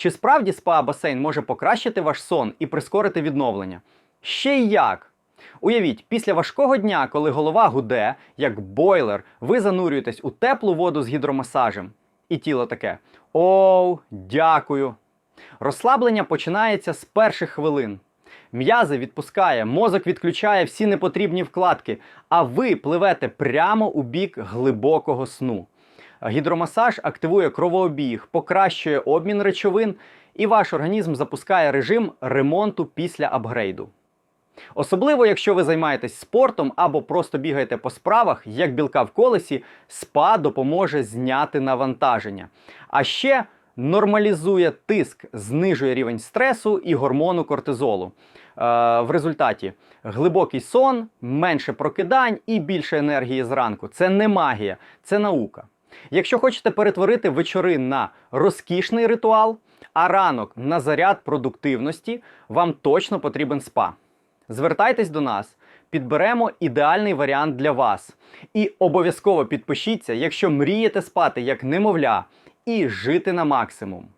Чи справді спа-басейн може покращити ваш сон і прискорити відновлення? Ще й як! Уявіть, після важкого дня, коли голова гуде, як бойлер, ви занурюєтесь у теплу воду з гідромасажем. І тіло таке: Оу, дякую. Розслаблення починається з перших хвилин. М'язи відпускає, мозок відключає всі непотрібні вкладки, а ви пливете прямо у бік глибокого сну. Гідромасаж активує кровообіг, покращує обмін речовин, і ваш організм запускає режим ремонту після апгрейду. Особливо, якщо ви займаєтесь спортом або просто бігаєте по справах, як білка в колесі, спа допоможе зняти навантаження. А ще нормалізує тиск, знижує рівень стресу і гормону кортизолу. Е, в результаті глибокий сон, менше прокидань і більше енергії зранку. Це не магія, це наука. Якщо хочете перетворити вечори на розкішний ритуал, а ранок на заряд продуктивності, вам точно потрібен спа. Звертайтесь до нас, підберемо ідеальний варіант для вас. І обов'язково підпишіться, якщо мрієте спати як немовля і жити на максимум.